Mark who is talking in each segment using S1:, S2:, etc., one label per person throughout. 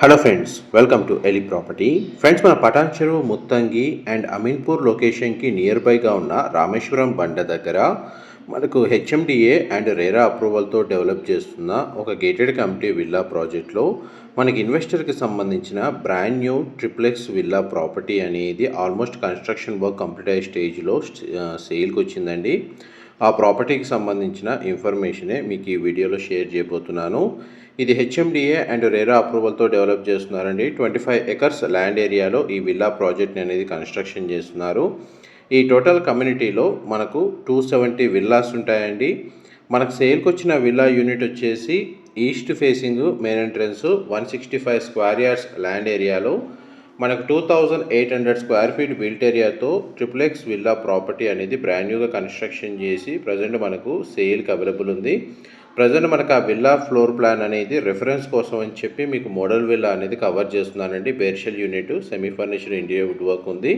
S1: Hello friends welcome to ఎలి property friends మన పటాన్ చెరువు ముత్తంగి అండ్ అమీన్పూర్ లొకేషన్కి నియర్ బైగా ఉన్న రామేశ్వరం బండ దగ్గర మనకు హెచ్ఎండిఏ అండ్ రేరా అప్రూవల్తో డెవలప్ చేస్తున్న ఒక గేటెడ్ కమిటీ విల్లా ప్రాజెక్ట్లో మనకి ఇన్వెస్టర్కి సంబంధించిన brand new triplex villa property అనేది ఆల్మోస్ట్ కన్స్ట్రక్షన్ వర్క్ కంప్లీట్ అయ్యే స్టేజ్లో సేల్కి వచ్చిందండి. ఆ ప్రాపర్టీకి సంబంధించిన ఇన్ఫర్మేషనే మీకు ఈ వీడియోలో షేర్ చేయబోతున్నాను. ఇది హెచ్ఎండిఏ అండ్ రేరా అప్రూవల్తో డెవలప్ చేస్తున్నారండి. ట్వంటీ ఫైవ్ ఎకర్స్ ల్యాండ్ ఏరియాలో ఈ విల్లా ప్రాజెక్ట్ని అనేది కన్స్ట్రక్షన్ చేస్తున్నారు. ఈ టోటల్ కమ్యూనిటీలో మనకు టూ సెవెంటీ విల్లాస్ ఉంటాయండి. మనకు సేల్కి వచ్చిన విల్లా యూనిట్ వచ్చేసి east facing main entrance one sixty five square yards land ఏరియాలో మనకు two thousand eight hundred square feet built ఏరియాతో triplex villa property అనేది బ్రాండ్ న్యూగా కన్స్ట్రక్షన్ చేసి ప్రజెంట్ మనకు సేల్కి అవైలబుల్ ఉంది. ప్రజెంట్ మనకు ఆ విల్లా ఫ్లోర్ ప్లాన్ అనేది రెఫరెన్స్ కోసం అని చెప్పి మీకు మోడల్ విల్లా అనేది కవర్ చేస్తున్నానండి. బేర్షల్ unit semi furniture India wood work ఉంది.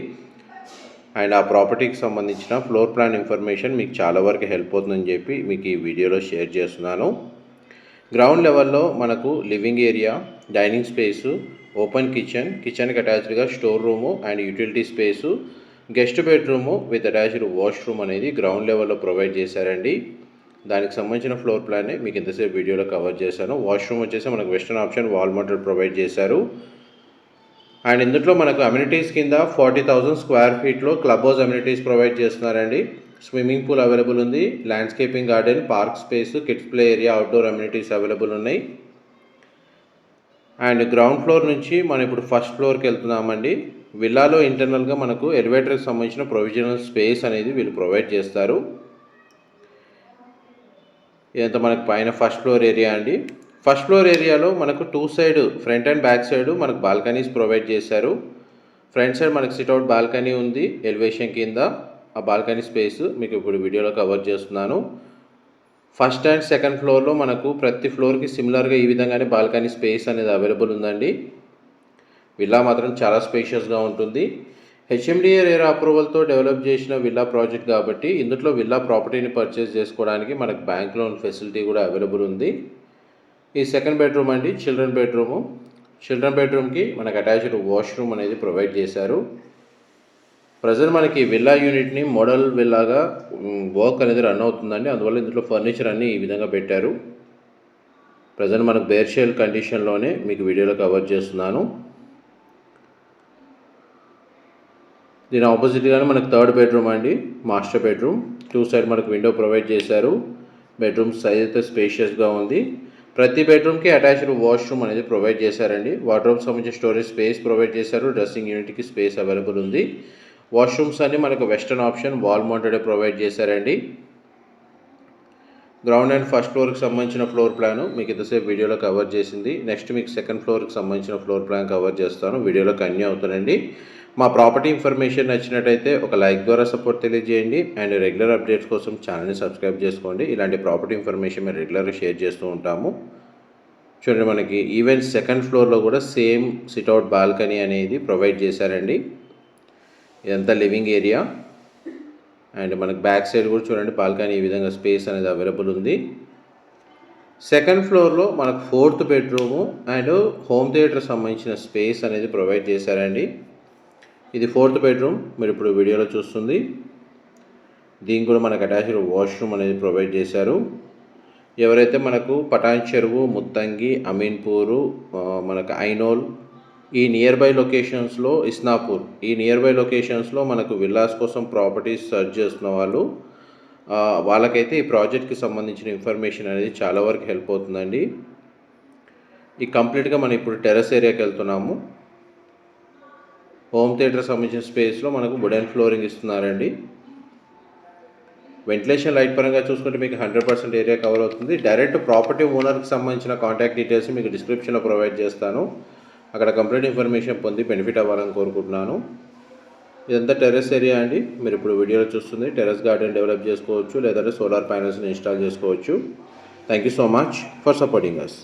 S1: అండ్ ఆ ప్రాపర్టీకి సంబంధించిన ఫ్లోర్ ప్లాన్ ఇన్ఫర్మేషన్ మీకు చాలా వరకు హెల్ప్ అవుతుందని చెప్పి మీకు ఈ వీడియోలో షేర్ చేస్తున్నాను. గ్రౌండ్ లెవెల్లో మనకు living area dining space open kitchen కిచెన్కి అటాచ్డ్గా store room and utility space. Guest bedroom with attached washroom అనేది గ్రౌండ్ లెవెల్లో ప్రొవైడ్ చేశారండి. దానికి సంబంధించిన ఫ్లోర్ ప్లాన్ని మీకు ఇంతసేపు వీడియోలో కవర్ చేశాను. వాష్రూమ్ వచ్చేసి మనకు western option wall motor provide చేశారు. అండ్ ఇందులో మనకు అమ్యూనిటీస్ కింద ఫార్టీ థౌజండ్ స్క్వేర్ ఫీట్లో క్లబ్ హౌస్ అమ్యూనిటీస్ ప్రొవైడ్ చేస్తున్నారండి. స్విమ్మింగ్ పూల్ అవైలబుల్ ఉంది landscaping garden park space kids play area outdoor amenities available ఉన్నాయి. అండ్ గ్రౌండ్ ఫ్లోర్ నుంచి మనం ఇప్పుడు ఫస్ట్ ఫ్లోర్కి వెళ్తున్నామండి. విల్లాలో ఇంటర్నల్గా మనకు ఎలివేటర్కి సంబంధించిన ప్రొవిజనల్ స్పేస్ అనేది వీళ్ళు ప్రొవైడ్ చేస్తారు. ఇదంతా మనకు పైన ఫస్ట్ ఫ్లోర్ ఏరియా అండి. ఫస్ట్ ఫ్లోర్ ఏరియాలో మనకు two side front and back side మనకు బాల్కనీస్ ప్రొవైడ్ చేశారు. ఫ్రంట్ సైడ్ మనకు సిట్అవుట్ బాల్కనీ ఉంది ఎలివేషన్ కింద. ఆ బాల్కనీ స్పేస్ మీకు ఇప్పుడు వీడియోలో కవర్ చేస్తున్నాను. ఫస్ట్ అండ్ సెకండ్ ఫ్లోర్లో మనకు ప్రతి ఫ్లోర్కి సిమిలర్గా ఈ విధంగానే బాల్కనీ స్పేస్ అనేది అవైలబుల్ ఉందండి. విల్లా మాత్రం చాలా స్పేషియస్గా ఉంటుంది. హెచ్ఎండిఏ రేరా అప్రూవల్తో డెవలప్ చేసిన విల్లా ప్రాజెక్ట్ కాబట్టి ఇందులో విల్లా ప్రాపర్టీని పర్చేస్ చేసుకోవడానికి మనకు బ్యాంక్ లోన్ ఫెసిలిటీ కూడా అవైలబుల్ ఉంది. ఈ సెకండ్ బెడ్రూమ్ అండి చిల్డ్రన్ బెడ్రూము. చిల్డ్రన్ బెడ్రూమ్కి మనకు అటాచ్డ్ వాష్రూమ్ అనేది ప్రొవైడ్ చేశారు. ప్రజెంట్ మనకి విల్లా యూనిట్ని మోడల్ విల్లాగా వర్క్ అనేది రన్ అవుతుందండి. అందువల్ల ఇందులో ఫర్నిచర్ అన్ని ఈ విధంగా పెట్టారు. ప్రజెంట్ మనకు బేర్షేల్ కండిషన్లోనే మీకు వీడియోలో కవర్ చేస్తున్నాను. దీని ఆపోజిట్గానే మనకు థర్డ్ బెడ్రూమ్ అండి మాస్టర్ బెడ్రూమ్ టూ సైడ్ మనకు విండో ప్రొవైడ్ చేశారు. బెడ్రూమ్ సైజ్ అయితే స్పేషియస్గా ఉంది. ప్రతి బెడ్రూమ్కి అటాచ్డ్ వాష్రూమ్ అనేది ప్రొవైడ్ చేశారండి. వార్డ్రోబ్ సంబంధించిన స్టోరేజ్ స్పేస్ ప్రొవైడ్ చేశారు. డ్రెస్సింగ్ యూనిట్కి స్పేస్ అవైలబుల్ ఉంది. వాష్రూమ్స్ అన్ని మనకు western option wall mounted provide చేశారండి. గ్రౌండ్ అండ్ ఫస్ట్ ఫ్లోర్కి సంబంధించిన ఫ్లోర్ ప్లాన్ మీకు ఇంతసేపు వీడియోలో కవర్ చేసింది. నెక్స్ట్ మీకు సెకండ్ ఫ్లోర్కి సంబంధించిన ఫ్లోర్ ప్లాన్ కవర్ చేస్తాను. వీడియోలో కన్యూ అవుతానండి. మా ప్రాపర్టీ ఇన్ఫర్మేషన్ నచ్చినట్టయితే ఒక లైక్ ద్వారా సపోర్ట్ తెలియజేయండి. అండ్ రెగ్యులర్ అప్డేట్స్ కోసం ఛానల్ని సబ్స్క్రైబ్ చేసుకోండి. ఇలాంటి ప్రాపర్టీ ఇన్ఫర్మేషన్ మేము రెగ్యులర్గా షేర్ చేస్తూ ఉంటాము. చూడండి మనకి ఈవెన్ సెకండ్ ఫ్లోర్లో కూడా సేమ్ సిట్అవుట్ బాల్కనీ అనేది ప్రొవైడ్ చేశారండి. ఇదంతా లివింగ్ ఏరియా. అండ్ మనకు బ్యాక్ సైడ్ కూడా చూడండి బాల్కనీ ఈ విధంగా స్పేస్ అనేది అవైలబుల్ ఉంది. సెకండ్ ఫ్లోర్లో మనకు fourth bedroom and home theatre సంబంధించిన స్పేస్ అనేది ప్రొవైడ్ చేశారండి. ఇది ఫోర్త్ బెడ్రూమ్ మీరు ఇప్పుడు వీడియోలో చూస్తుంది. దీనికి కూడా మనకు అటాచ్డ్ వాష్రూమ్ అనేది ప్రొవైడ్ చేశారు. ఎవరైతే మనకు పటాన్ చెరువు ముత్తంగి అమీన్పూరు మనకు ఐనోల్ ఈ నియర్ బై లొకేషన్స్లో ఇస్నాపూర్. ఈ నియర్ బై లొకేషన్స్లో మనకు విల్లాస్ కోసం ప్రాపర్టీస్ సర్చ్ చేస్తున్న వాళ్ళు వాళ్ళకైతే ఈ ప్రాజెక్ట్కి సంబంధించిన ఇన్ఫర్మేషన్ అనేది చాలా వరకు హెల్ప్ అవుతుందండి. ఈ కంప్లీట్గా మనం ఇప్పుడు టెరస్ ఏరియాకి వెళ్తున్నాము. హోమ్ థియేటర్ సంబంధించిన స్పేస్లో మనకు వుడెన్ ఫ్లోరింగ్ ఇస్తున్నారండి. వెంటిలేషన్ లైట్ పరంగా చూసుకుంటే మీకు హండ్రెడ్ పర్సెంట్ ఏరియా కవర్ అవుతుంది. డైరెక్ట్ ప్రాపర్టీ ఓనర్కి సంబంధించిన కాంటాక్ట్ డీటెయిల్స్ మీకు డిస్క్రిప్షన్లో ప్రొవైడ్ చేస్తాను. అక్కడ కంప్లీట్ ఇన్ఫర్మేషన్ పొంది బెనిఫిట్ అవ్వాలని కోరుకుంటున్నాను. ఇదంతా టెర్రస్ ఏరియా అండి. మీరు ఇప్పుడు వీడియోలో చూస్తుంది టెర్రస్ గార్డెన్ డెవలప్ చేసుకోవచ్చు లేదంటే సోలార్ ప్యానల్స్ని ఇన్స్టాల్ చేసుకోవచ్చు. Thank you so much for supporting us